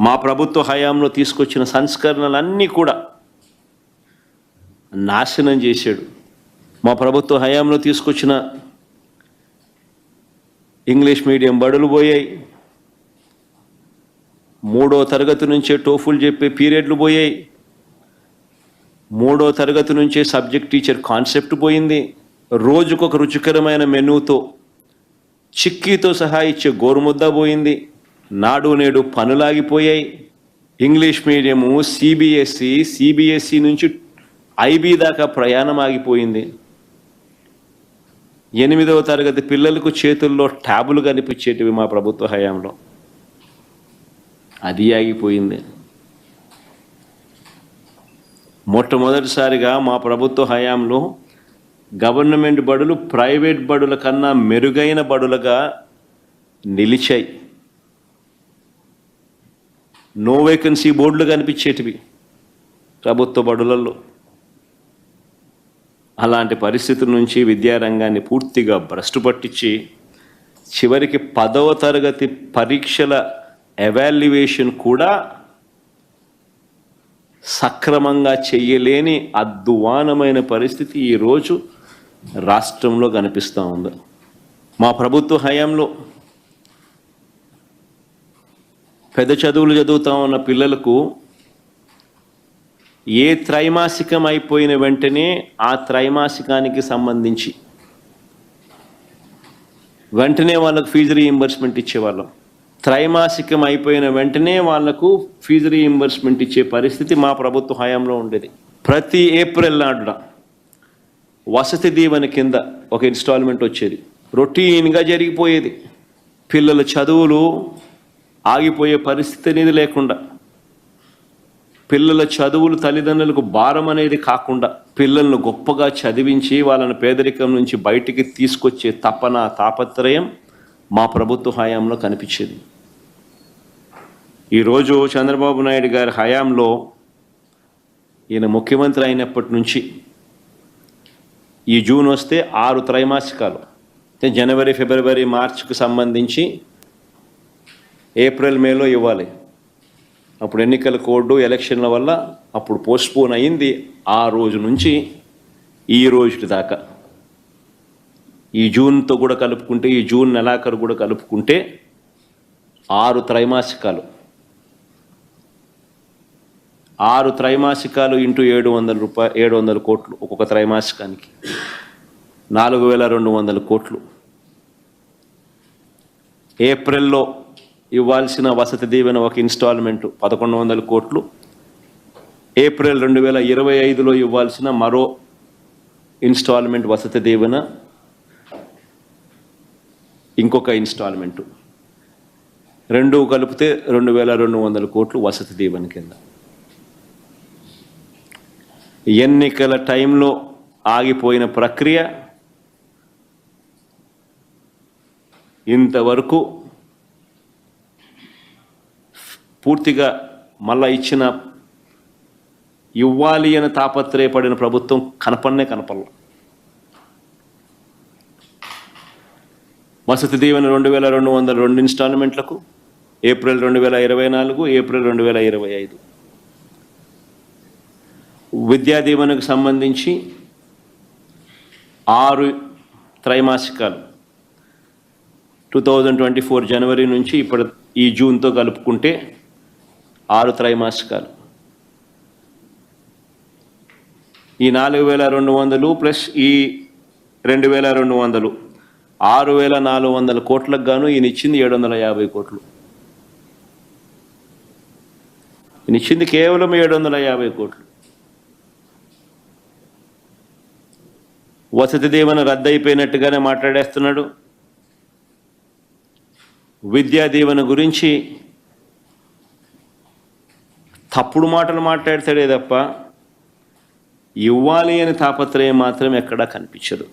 మా ప్రభుత్వ హయాంలో తీసుకొచ్చిన సంస్కరణలన్నీ కూడా నాశనం చేశాడు. మా ప్రభుత్వ హయాంలో తీసుకొచ్చిన ఇంగ్లీష్ మీడియం బడులు పోయాయి. మూడో తరగతి నుంచే టోఫులు చెప్పే పీరియడ్లు పోయాయి. మూడో తరగతి నుంచే సబ్జెక్ట్ టీచర్ కాన్సెప్ట్ పోయింది. రోజుకొక రుచికరమైన మెనూతో చిక్కీతో సహా ఇచ్చే గోరుముద్ద పోయింది. నాడు నేడు పనులాగిపోయాయి. ఇంగ్లీష్ మీడియము సిబిఎస్సి సిబిఎస్సి నుంచి ఐబీ దాకా ప్రయాణం ఆగిపోయింది ఎనిమిదవ తరగతి పిల్లలకు చేతుల్లో ట్యాబులు కనిపించేటివి మా ప్రభుత్వ హయాంలో. అది ఆగిపోయింది. మొట్టమొదటిసారిగా మా ప్రభుత్వ హయాంలో గవర్నమెంట్ బడులు ప్రైవేట్ బడుల కన్నా మెరుగైన బడులుగా నిలిచాయి. నో వేకెన్సీ బోర్డులు కనిపించేటివి ప్రభుత్వ బడులలో అలాంటి పరిస్థితుల నుంచి విద్యారంగాన్ని పూర్తిగా భ్రష్టు పట్టించి చివరికి పదవ తరగతి పరీక్షల ఎవాల్యుయేషన్ కూడా సక్రమంగా చెయ్యలేని అద్వానమైన పరిస్థితి ఈరోజు రాష్ట్రంలో కనిపిస్తూ ఉంది. మా ప్రభుత్వ హయాంలో పెద్ద చదువులు చదువుతా ఉన్న పిల్లలకు ఏ త్రైమాసికం అయిపోయిన వెంటనే ఆ త్రైమాసికానికి సంబంధించి వెంటనే వాళ్ళకు ఫీజు రీయింబర్స్మెంట్ ఇచ్చేవాళ్ళం. త్రైమాసికం అయిపోయిన వెంటనే వాళ్ళకు ఫీజు రీయింబర్స్మెంట్ ఇచ్చే పరిస్థితి మా ప్రభుత్వ హయాంలో ఉండేది. ప్రతి ఏప్రిల్ నాడున వసతి దీవెన కింద ఒక ఇన్స్టాల్మెంట్ వచ్చేది. రొటీన్గా జరిగిపోయేది. పిల్లల చదువులు ఆగిపోయే పరిస్థితి అనేది లేకుండా. పిల్లల చదువులు తల్లిదండ్రులకు భారం అనేది కాకుండా పిల్లలను గొప్పగా చదివించి వాళ్ళని పేదరికం నుంచి బయటికి తీసుకొచ్చే తపన తాపత్రయం మా ప్రభుత్వ హయాంలో కనిపించేది. ఈరోజు చంద్రబాబు నాయుడు గారి హయాంలో ఈయన ముఖ్యమంత్రి అయినప్పటి నుంచి ఈ జూన్ వస్తే ఆరు త్రైమాసికాలు. అంటే జనవరి ఫిబ్రవరి మార్చికి సంబంధించి ఏప్రిల్ మేలో ఇవ్వాలి. అప్పుడు ఎన్నికల కోడ్ ఎలక్షన్ల వల్ల అప్పుడు పోస్ట్పోన్ అయింది. ఆ రోజు నుంచి ఈ రోజు దాకా. ఈ జూన్తో కూడా కలుపుకుంటే ఈ జూన్ నెలాఖరు కూడా కలుపుకుంటే ఆరు త్రైమాసికాలు. ఆరు త్రైమాసికాలు ఇంటూ ఏడు వందల రూపాయ ఏడు వందల కోట్లు ఒక్కొక్క త్రైమాసికానికి. నాలుగు వేల రెండు వందల కోట్లు. ఏప్రిల్లో ఇవ్వాల్సిన వసతి దీవెన ఒక ఇన్స్టాల్మెంట్ పదకొండు వందల కోట్లు. ఏప్రిల్ రెండు వేల ఇరవై ఐదులో ఇవ్వాల్సిన మరో ఇన్స్టాల్మెంట్ వసతి దీవెన ఇంకొక ఇన్స్టాల్మెంట్. రెండు కలిపితే రెండు వేల రెండు వందల కోట్లు వసతి దీవెన కింద. ఎన్నికల టైంలో ఆగిపోయిన ప్రక్రియ ఇంతవరకు పూర్తిగా మళ్ళా ఇచ్చిన ఇవ్వాలి అని తాపత్రయపడిన ప్రభుత్వం కనపడనే కనపడల. వసతి దీవెన రెండు వేల రెండు వందల రెండు ఇన్స్టాల్మెంట్లకు ఏప్రిల్ రెండు వేల ఇరవై నాలుగు ఏప్రిల్ రెండు వేల ఇరవై ఐదు. విద్యా దీవెనకు సంబంధించి ఆరు త్రైమాసికాలు. టూ థౌజండ్ ట్వంటీ ఫోర్ జనవరి నుంచి ఇప్పటి ఈ జూన్తో కలుపుకుంటే ఆరు త్రైమాసికాలు. ఈ నాలుగు వేల రెండు వందలు ప్లస్ ఈ రెండు వేల రెండు వందలు. ఆరు వేల నాలుగు వందల కోట్లకు గాను ఈయన ఇచ్చింది ఏడు వందల యాభై కోట్లు. ఈయన ఇచ్చింది కేవలం ఏడు వందల యాభై కోట్లు. వసతి దీవెన రద్దయిపోయినట్టుగానే మాట్లాడేస్తున్నాడు. విద్యా దీవెన గురించి తప్పుడు మాటలు మాట్లాడతాడే తప్ప ఇవ్వాలి అని తాపత్రయం మాత్రం ఎక్కడా కనిపించదు.